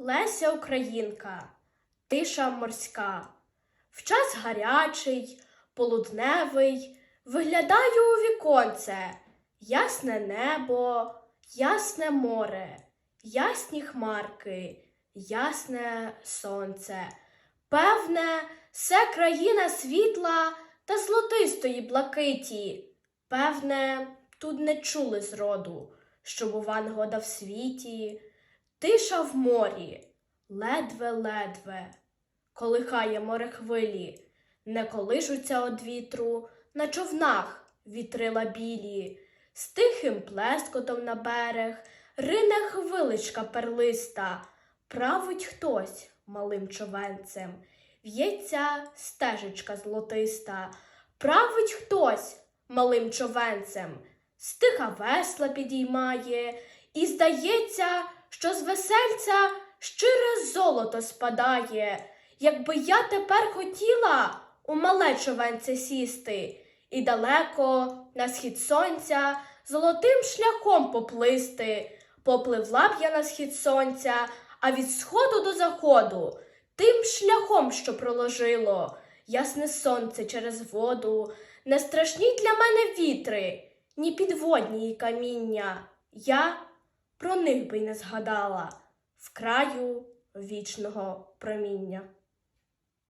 Леся Українка, тиша морська. В час гарячий, полудневий, виглядаю у віконце, ясне небо, ясне море, ясні хмарки, ясне сонце. Певне, це країна світла та золотистої блакиті. Певне, тут не чули зроду, що бува негода в світі. Тиша в морі, ледве-ледве, колихає море хвилі, не колишуться од вітру, на човнах вітрила білі, з тихим плескотом на берег, рине хвиличка перлиста, править хтось малим човенцем, в'ється стежечка золотиста, править хтось малим човенцем, стиха весла підіймає, і здається, що з весельця щире золото спадає. Якби я тепер хотіла у мале човенце сісти, і далеко на схід сонця золотим шляхом поплисти, попливла б я на схід сонця, а від сходу до заходу, тим шляхом, що проложило, ясне сонце через воду, не страшні для мене вітри, ні підводні каміння. Я про них би й не згадала в краю вічного проміння.